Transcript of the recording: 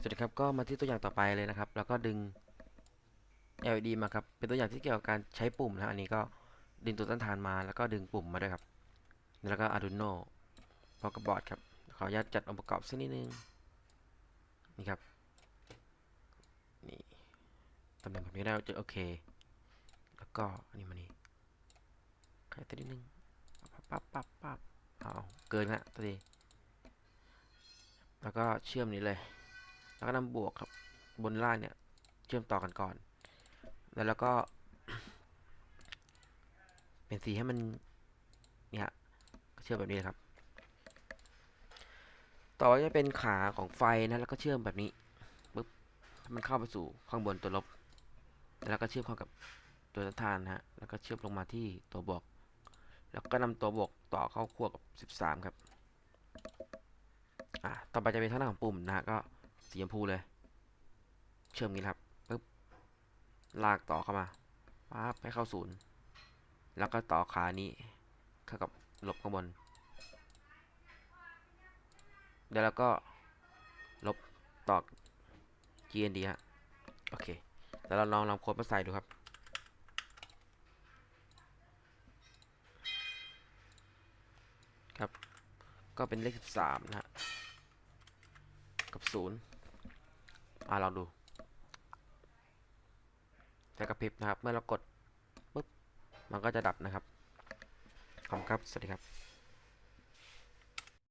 สวัสดีครับก็มาที่ตัวอย่างต่อไปเลยนะครับ แล้วก็ดึง LED มาครับ เป็นตัวอย่างที่เกี่ยวกับการใช้ปุ่มนะ อันนี้ก็ดึงตัวต้านทานมา แล้วก็ดึงปุ่มมาด้วยครับ แล้วก็ Arduino พร้อมกับบอร์ดครับ ขออนุญาตจัดองค์ประกอบสักนิดนึง นี่ครับ นี่ตำแหน่งแบบนี้ได้จะโอเค แล้วก็อันนี้มานี่ขยับตัวนิดนึง ปั๊บปั๊บปั๊บปั๊บเอาเกินฮะตัวทีแล้วก็เชื่อมนี้เลย แล้วก็นำบวกครับ บนล่างเนี่ย เชื่อมต่อกันก่อน แล้วแล้วก็ เป็นสีให้มันเนี่ยฮะเชื่อมแบบนี้ครับ ต่อไปจะเป็นขาของไฟนะแล้วก็เชื่อมแบบนี้ปึ๊บมันเข้าไปสู่ข้างบนตัวลบ แล้วก็เชื่อมเข้ากับตัวทานนะฮะแล้วก็เชื่อมลงมาที่ตัวบวก แล้วก็นำตัวบวกต่อเข้าขั้วกับ 13 ครับอ่าต่อไปจะเป็นทางด้านของปุ่มนะฮะก็ สีชมพูเลย เชื่อมนี้ครับปึ๊บลากต่อเข้ามาปั๊บให้เข้าศูนย์ แล้วก็ต่อขานี้เข้ากับลบข้างบนเดี๋ยวแล้วก็ลบต่อ GND ฮะ โอเค แล้วเราลองนำโค้ดมาใส่ดูครับครับ ก็เป็นเลข 13 นะฮะ กับ 0 อ่าลองดูจะกระพริบนะครับ เมื่อเรากดปุ๊บมันก็จะดับนะครับ ขอบคุณครับ สวัสดีครับ